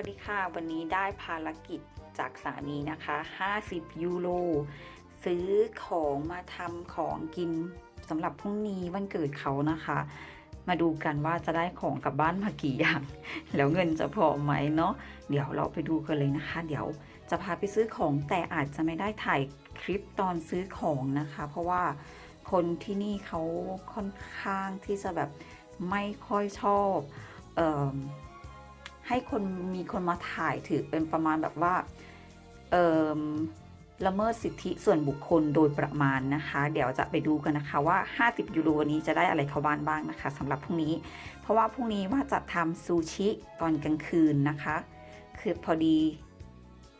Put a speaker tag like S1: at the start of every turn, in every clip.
S1: วัสดีค่ะ วันนี้ได้ภารกิจจากสามีนะคะ 50 ยูโรซื้อของมาทำของกินสำหรับพรุ่งนี้วันเกิดเขานะคะ มาดูกันว่าจะได้ของกลับบ้านมากี่อย่าง แล้วเงินจะพอไหมเนาะเดี๋ยวเราไปดูกันเลยนะคะ เดี๋ยวจะพาไปซื้อของแต่อาจจะไม่ได้ถ่ายคลิปตอนซื้อของนะคะ เพราะว่าคนที่นี่เขาค่อนข้างที่จะแบบไม่ค่อยชอบเอม ให้คนมีคนมาถ่ายถือเป็นประมาณแบบว่าเอมละเมิดสิทธิส่วนบุคคลโดยประมาณนะคะ เดี๋ยวจะไปดูกันนะคะว่า 50 ยูโรนี้จะได้อะไรเข้าบ้านบ้างนะคะสำหรับพรุ่งนี้ เพราะว่าพรุ่งนี้ว่าจะทำซูชิตอนกลางคืนนะคะ คือพอดี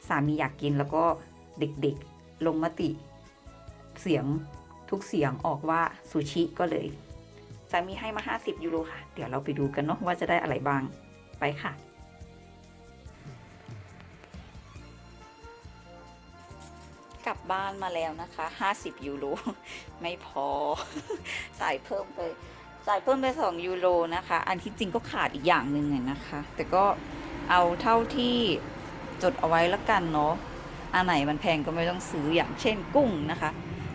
S1: สามีอยากกินแล้วก็เด็กๆลงมติเสียงทุกเสียงออกว่าซูชิก็เลยสามีให้มา 50 ยูโรค่ะ เดี๋ยวเราไปดูกันเนาะว่าจะได้อะไรบ้างไปค่ะ บ้านมาแล้วนะคะ 50 ยูโรไม่พอใส่เพิ่มไปจ่ายเพิ่มไป 2 ยูโรนะคะ อันที่จริงก็ขาดอีกอย่างหนึ่งนะคะ แต่ก็เอาเท่าที่จดเอาไว้ล้วกันเนาะ อันไหนมันแพงก็ไม่ต้องซื้ออย่างเช่นกุ้งนะคะ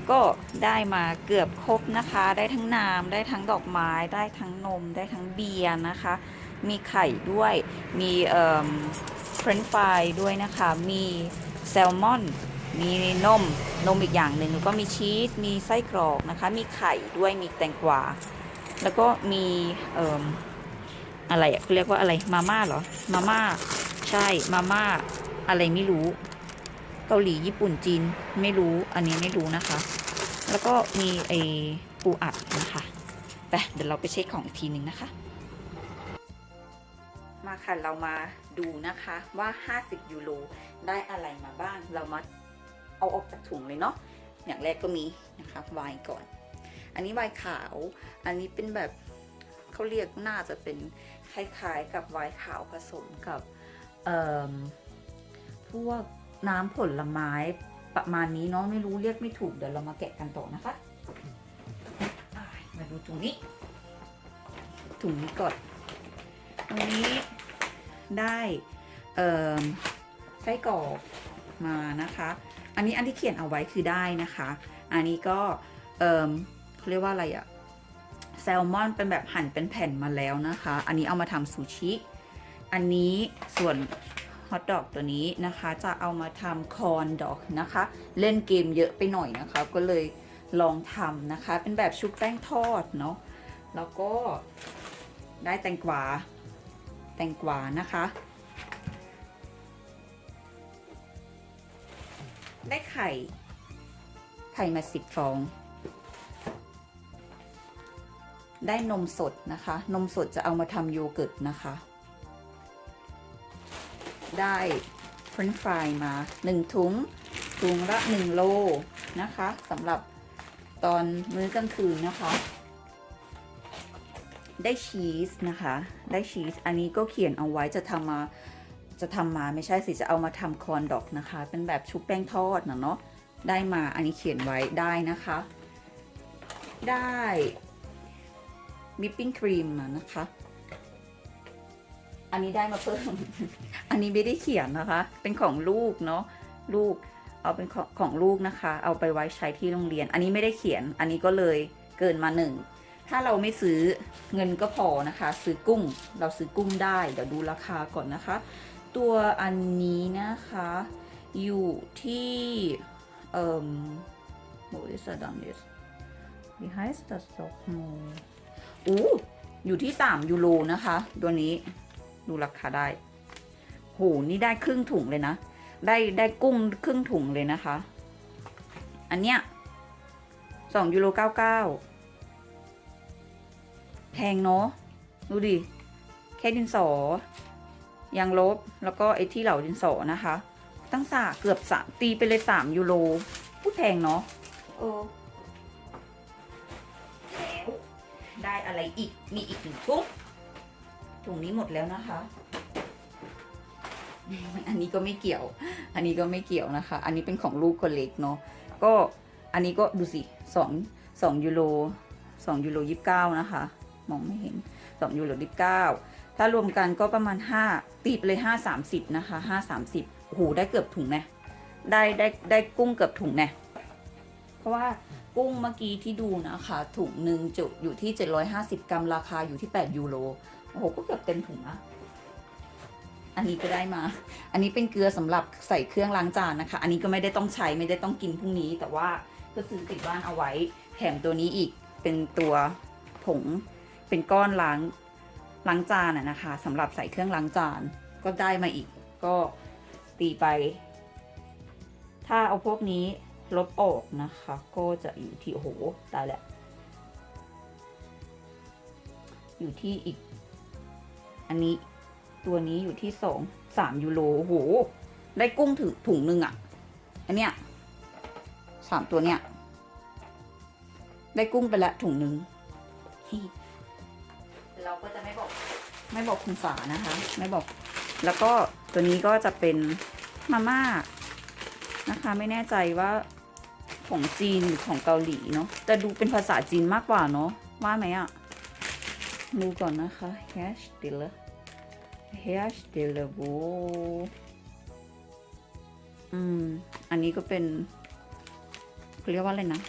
S1: ก็ได้มาเกือบครบนะคะ ได้ทั้งน้ำได้ทั้งดอกไม้ ได้ทั้งนม ได้ทั้งเบียร์นะคะ มีไข่ด้วย มีเอ่อเฟรนฟรายด้วยนะคะ มีแซลมอน มีนม นมอีกอย่างหนึ่งแล้วก็มีชีส มีไส้กรอกนะคะ มีไข่ด้วย มีแตงกวา แล้วก็มีเอ่ออะไรอะเรียกว่าอะไร มาม่าเหรอ มาม่า ใช่ มาม่า อะไรไม่รู้ เกาหลี ญี่ปุ่น จีน ไม่รู้ อันนี้ไม่รู้นะคะ แล้วก็มีไอปูอัดนะคะ ไป เดี๋ยวเราไปเช็คของอีกทีหนึ่งนะคะมาค่ะ เรามาดูนะคะว่า 50 ยูโรได้อะไรมาบ้าง เรามา เอาออกจากถุงเลยเนาะอย่างแรกก็มีนะคะไวน์ก่อน อันนี้ไวน์ขาว อันนี้เป็นแบบเขาเรียกน่าจะเป็นคล้ายๆกับไวน์ขาวผสมกับพวกน้ำผลไม้ประมาณนี้เนาะไม่รู้เรียกไม่ถูกเดี๋ยวเรามาแกะกันต่อนะคะมาดูถุงนี้ ถุงนี้ก่อนตรงนี้ได้ไส้กรอกมานะคะ อันนี้อันที่เขียนเอาไว้คือได้นะคะ อันนี้ก็เอ่อเขาเรียกว่าอะไรอะแซลมอนเป็นแบบหั่นเป็นแผ่นมาแล้วนะคะ อันนี้เอามาทำซูชิ อันนี้ส่วนฮอทดอกตัวนี้นะคะ จะเอามาทำคอนดอกนะคะ เล่นเกมเยอะไปหน่อยนะคะ ก็เลยลองทำนะคะ เป็นแบบชุบแป้งทอดเนาะ แล้วก็ได้แตงกวา แตงกวานะคะ ได้ไข่ ไข่มาสิบฟอง ได้นมสดนะคะ นมสดจะเอามาทำโยเกิร์ตนะคะ ได้เฟรนช์ฟรายมา1ถุง ถุงละ1โลนะคะสำหรับตอนมื้อกลางคืนนะคะ ได้ชีสนะคะ ได้ชีส อันนี้ก็เขียนเอาไว้จะทำมา จะทำมาไม่ใช่สิจะเอามาทำคอนดอกนะคะ เป็นแบบชุบแป้งทอดนะเนาะได้มาอันนี้เขียนไว้ได้นะคะ ได้วิปปิ้งครีมนะคะ อันนี้ได้มาเพิ่ม อันนี้ไม่ได้เขียนนะคะ เป็นของลูกเนาะลูกเอาเป็นของของลูกนะคะ เอาไปไว้ใช้ที่โรงเรียน อันนี้ไม่ได้เขียน อันนี้ก็เลยเกินมาหนึ่งถ้าเราไม่ซื้อเงินก็พอนะคะ ซื้อกุ้ง เราซื้อกุ้งได้ เดี๋ยวดูราคาก่อนนะคะ ตัวอันนี้นะคะ อยู่ที่เอ่อ what is that on this behind the stock no อู้อยู่ที่ 3 ยูโรนะคะ ตัวนี้ดูราคาได้ โห นี่ได้ครึ่งถุงเลยนะ ได้ได้กุ้งครึ่งถุงเลยนะคะ อันเนี้ยสองยูโรเก้าเก้าแพงเนาะ ดูดิ แค่ดินสอ ยางลบแล้วก็ไอ้ที่เหล่าดินสอนะคะ ตั้งสาเกือบสามตีไปเลยสามยูโรพูดแพงเนาะเออแล้วได้อะไรอีกมีอีกหนึ่งถุงถุงนี้หมดแล้วนะคะ อันนี้ก็ไม่เกี่ยว อันนี้ก็ไม่เกี่ยวนะคะ อันนี้เป็นของลูกคนเล็กเนาะก็อันนี้ก็ดูสิสองสองยูโรสองยูโรยี่สิบเก้านะคะ มองไม่เห็นสองยูโรยี่สิบเก้า ถ้ารวมกันก็ประมาณ 5ตีไปเลย5 30นะคะ5 30โอ้โหได้เกือบถุงแน่ได้ได้ได้กุ้งเกือบถุงแน่เพราะว่ากุ้งเมื่อกี้ที่ดูนะคะถุงหนึ่งจุอยู่ที่ 750 กรัมราคาอยู่ที่ 8 ยูโรโอ้โหก็เกือบเต็มถุงนะอันนี้ก็ได้มา อันนี้เป็นเกลือสำหรับใส่เครื่องล้างจานนะคะ อันนี้ก็ไม่ได้ต้องใช้ไม่ได้ต้องกินพรุ่งนี้ แต่ว่าก็ซื้อติดบ้านเอาไว้ แถมตัวนี้อีกเป็นตัวผงเป็นก้อนล้าง ล้างจานอะนะคะสำหรับใส่เครื่องล้างจานก็ได้มาอีก ก็ตีไป ถ้าเอาพวกนี้ลบออกนะคะ ก็จะอยู่ที่โอ้โหตายแหละอยู่ที่อีก อันนี้ตัวนี้อยู่ที่สองสามยูโรโอ้โหได้กุ้งถึงถุงหนึ่งอะอันเนี้ยสามตัวเนี้ยได้กุ้งไปละถุงหนึ่ง ไม่บอกคุณสานะคะ ไม่บอก แล้วก็ตัวนี้ก็จะเป็นมาม่านะคะ ไม่แน่ใจว่าของจีนหรือของเกาหลีเนาะแต่ดูเป็นภาษาจีนมากกว่าเนาะว่าไหมอะดูก่อนนะคะ hash d i l l e r hash d i l l e r โอ้อืม อันนี้ก็เป็นเรียกว่าอะไรนะ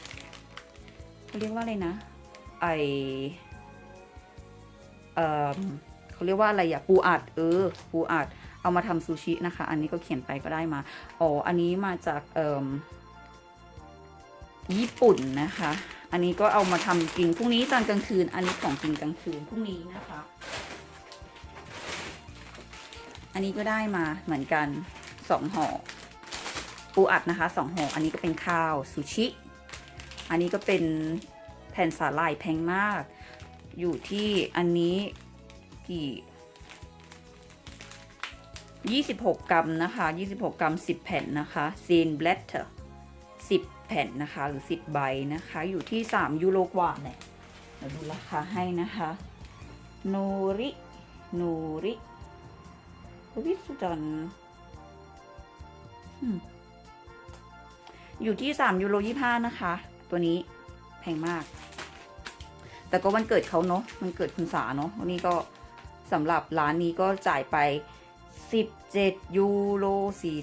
S1: เรียกว่าอะไรนะไอเอ่อ เขาเรียกว่าอะไรอะปูอัดเออปูอัดเอามาทำซูชินะคะ อันนี้ก็เขียนไปก็ได้มาอ๋ออันนี้มาจากเอ่อญี่ปุ่นนะคะ อันนี้ก็เอามาทำกินพรุ่งนี้ตอนกลางคืน อันนี้ของกินกลางคืนพรุ่งนี้นะคะ อันนี้ก็ได้มาเหมือนกันสองห่อปูอัดนะคะสองห่ออันนี้ก็เป็นข้าวซูชิ อันนี้ก็เป็นแผ่นสาหร่ายแพงมาก อยู่ที่อันนี้ กี่ 26 กรัมนะคะ 26 กรัม 10 แผ่นนะคะซีนเบลตเตอร์10 แผ่นนะคะ หรือ 10 ใบนะคะ อยู่ที่ 3 ยูโรกว่าเนี่ยเดี๋ยวดูราคาให้นะคะโนริโนริวิสุดันอืมอยู่ที่ 3 ยูโร25 นะคะ ตัวนี้แพงมาก แต่ก็วันเกิดเขาเนาะมันเกิดคุณสาเนาะวันนี้ก็ สำหรับร้านนี้ก็จ่ายไป 17 ยูโร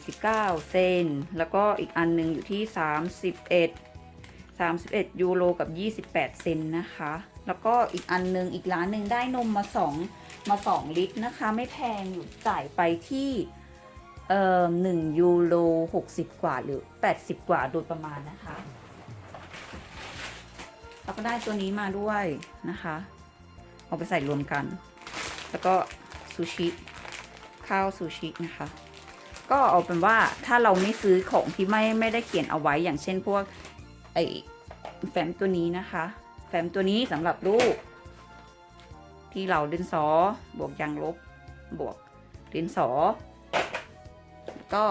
S1: 49 เซน แล้วก็อีกอันหนึงอยู่ที่ 31 31 ยูโรกับ 28 เซนนะคะ แล้วก็อีกอันหนึงอีกร้านหนึ่งได้นมมา2มา 2 ลิตรนะคะ ไม่แพงอยู่จ่ายไปที่เอ่อ1ยูโร60กว่าหรือ80กว่าโดยประมาณนะคะแล้วก็ได้ตัวนี้มาด้วยนะคะ เอาไปใส่รวมกัน แล้วก็ซูชิข้าวซูชินะคะ ก็เอาเป็นว่าถ้าเราไม่ซื้อของที่ไม่ไม่ได้เขียนเอาไว้อย่างเช่นพวกไอแฟ้มตัวนี้นะคะ แฟ้มตัวนี้สำหรับลูก ที่เราดินสอบวกยางลบบวกดินสอ ก็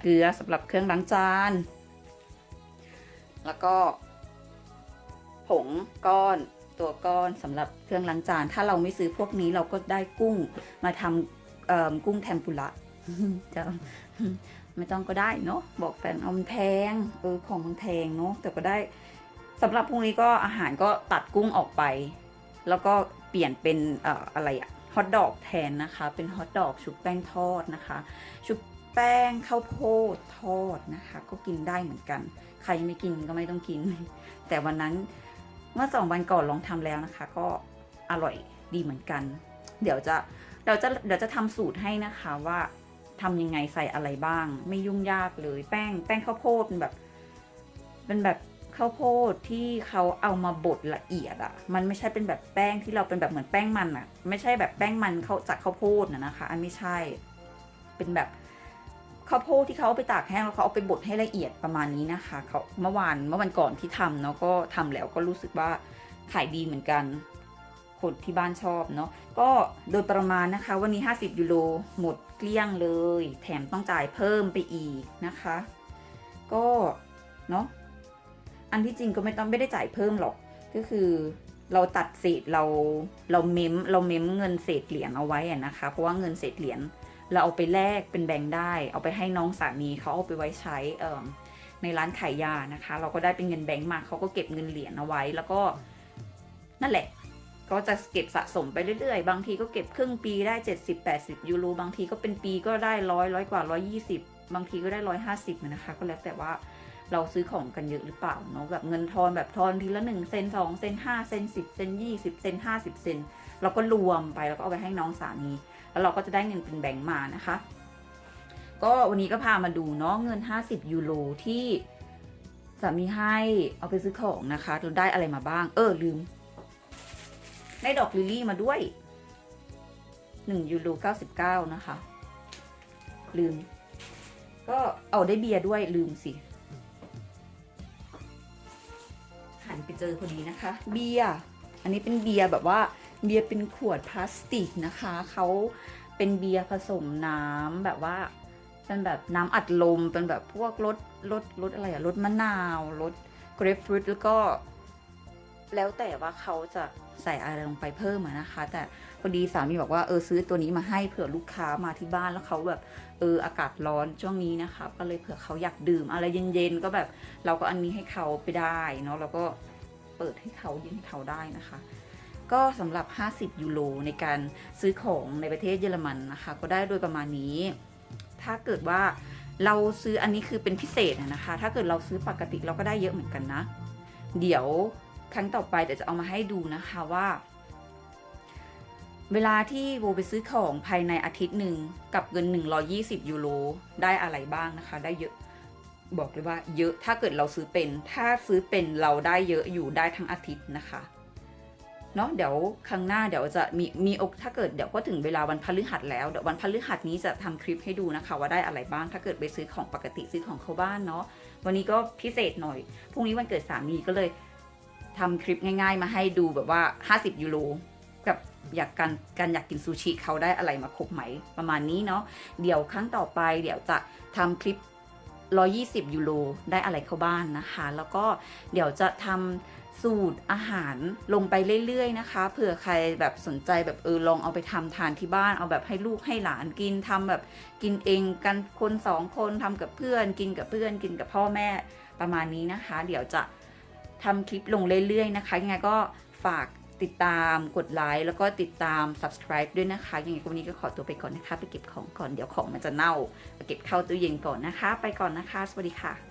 S1: เกลือสำหรับเครื่องล้างจาน แล้วก็ ผงก้อน ตัวก้อนสำหรับเครื่องล้างจาน ถ้าเราไม่ซื้อพวกนี้เราก็ได้กุ้งมาทำกุ้งเทมปุระจะไม่ต้องก็ได้เนาะบอกแฟนเอามันแพงเออของมันแพงเนาะแต่ก็ได้สำหรับพวกนี้ก็อาหารก็ตัดกุ้งออกไป แล้วก็เปลี่ยนเป็นเอ่ออะไรอะฮอทดอกแทนนะคะ เป็นฮอทดอกชุบแป้งทอดนะคะ ชุบแป้งข้าวโพดทอดนะคะ ก็กินได้เหมือนกัน ใครไม่กินก็ไม่ต้องกิน แต่วันนั้น เมื่อสองวันก่อนลองทำแล้วนะคะ ก็อร่อยดีเหมือนกัน เดี๋ยวจะเดี๋ยวจะเดี๋ยวจะทำสูตรให้นะคะว่าทำยังไงใส่อะไรบ้าง ไม่ยุ่งยากเลยแป้งแป้งข้าวโพดเป็นแบบเป็นแบบข้าวโพดที่เขาเอามาบดละเอียดอะ่ะ มันไม่ใช่เป็นแบบแป้งที่เราเป็นแบบเหมือนแป้งมันอะ่ะ ไม่ใช่แบบแป้งมันเขาจากข้าวโพดนะนะคะ อันไม่ใช่ เป็นแบบ ข้าวโพดที่เขาเอาไปตากแห้งแล้วเขาเอาไปบดให้ละเอียดประมาณนี้นะคะเขาเมื่อวานเมื่อวันก่อนที่ทำเนาะก็ทำแล้วก็รู้สึกว่าขายดีเหมือนกัน คนที่บ้านชอบเนาะก็โดยประมาณนะคะ วันนี้ 50ยูโรหมดเกลี้ยงเลย แถมต้องจ่ายเพิ่มไปอีกนะคะ ก็เนาะอันที่จริงก็ไม่ต้องไม่ได้จ่ายเพิ่มหรอกก็คือเราตัดเศษเราเราเมมเราเมมเงินเศษเหรียญเอาไว้นะคะ เพราะว่าเงินเศษเหรียญ เราเอาไปแลกเป็นแบงค์ได้ เอาไปให้น้องสามีเขาเอาไปไว้ใช้ในร้านขายยานะคะ เราก็ได้เป็นเงินแบงค์มาเขาก็เก็บเงินเหรียญเอาไว้ แล้วก็นั่นแหละ ก็จะเก็บสะสมไปเรื่อยๆ บางทีก็เก็บครึ่งปีได้ 70-80 ยูโรบางทีก็เป็นปีก็ได้ร้อยร้อยกว่า 120 บางทีก็ได้ 150นะคะ ก็แล้วแต่ว่าเราซื้อของกันเยอะหรือเปล่าเนาะแบบเงินทอนแบบทอนทีละ1เซน2เซน5เซน10เซน20เซน50เซนเราก็รวมไปแล้วก็เอาไปให้น้องสามี แล้วเราก็จะได้เงินเป็นแบงก์มานะคะ ก็วันนี้ก็พามาดูเนาะเงิน 50 ยูโรที่สามีให้เอาไปซื้อของนะคะเราได้อะไรมาบ้าง เออลืม ได้ดอกลิลลี่มาด้วย1ยูโร99 นะคะ ลืม ก็เอาได้เบียร์ด้วยลืมสิหันไปเจอพอดีนะคะ เบียร์อันนี้เป็นเบียร์แบบว่า เบียร์เป็นขวดพลาสติกนะคะเขาเป็นเบียร์ผสมน้ำแบบว่าเป็นแบบน้ำอัดลมเป็นแบบพวกรสรสรสอะไรอะรสมะนาวรสเกรปฟรุตแล้วก็ แล้วแต่ว่าเขาจะใส่อะไรลงไปเพิ่มนะคะ แต่พอดีสามีบอกว่าเออซื้อตัวนี้มาให้เผื่อลูกค้ามาที่บ้านแล้วเขาแบบเอออากาศร้อนช่วงนี้นะคะ ก็เลยเผื่อเขาอยากดื่มอะไรเย็นๆก็แบบเราก็อันนี้ให้เขาไปได้เนาะแล้วก็เปิดให้เขายื่นให้เขาได้นะคะ ก็สำหรับ 50 ยูโรในการซื้อของในประเทศเยอรมันนะคะ ก็ได้โดยประมาณนี้ ถ้าเกิดว่าเราซื้ออันนี้คือเป็นพิเศษนะคะ ถ้าเกิดเราซื้อปกติเราก็ได้เยอะเหมือนกันนะ เดี๋ยวครั้งต่อไปเดี๋ยวจะเอามาให้ดูนะคะว่า เวลาที่โบไปซื้อของภายในอาทิตย์หนึ่งกับเงิน 120 ยูโรได้อะไรบ้างนะคะ ได้เยอะบอกเลยว่าเยอะถ้าเกิดเราซื้อเป็น ถ้าซื้อเป็นเราได้เยอะอยู่ได้ทั้งอาทิตย์นะคะ เนาะเดี๋ยวครั้งหน้าเดี๋ยวจะมีมีอกถ้าเกิดเดี๋ยวก็ถึงเวลาวันพฤหัสแล้วเดี๋ยววันพฤหัสนี้จะทำคลิปให้ดูนะคะ ว่าได้อะไรบ้างถ้าเกิดไปซื้อของปกติซื้อของเข้าบ้านเนาะวันนี้ก็พิเศษหน่อยพรุ่งนี้วันเกิดสามีก็เลยทำคลิปง่าย ๆ มาให้ดูแบบว่า 50 ยูโรกับอยากกันกันอยากกินซูชิเขาได้อะไรมาครบไหมประมาณนี้เนาะเดี๋ยวครั้งต่อไปเดี๋ยวจะทำคลิป 120 ยูโรได้อะไรเข้าบ้านนะคะ แล้วก็เดี๋ยวจะทำ สูตรอาหารลงไปเรื่อยๆนะคะ เผื่อใครแบบสนใจแบบเออลองเอาไปทำทานที่บ้าน เอาแบบให้ลูกให้หลานกินทำแบบกินเองกันคนสองคนทำกับเพื่อน กินกับเพื่อน กินกับพ่อแม่ประมาณนี้นะคะ เดี๋ยวจะทำคลิปลงเรื่อยๆนะคะยังไงก็ฝากติดตามกดไลค์แล้วก็ติดตาม subscribe ด้วยนะคะ ยังไงวันนี้ก็ขอตัวไปก่อนนะคะ ไปเก็บของก่อนเดี๋ยวของมันจะเน่าไปเก็บเข้าตู้เย็นก่อนนะคะ ไปก่อนนะคะ สวัสดีค่ะ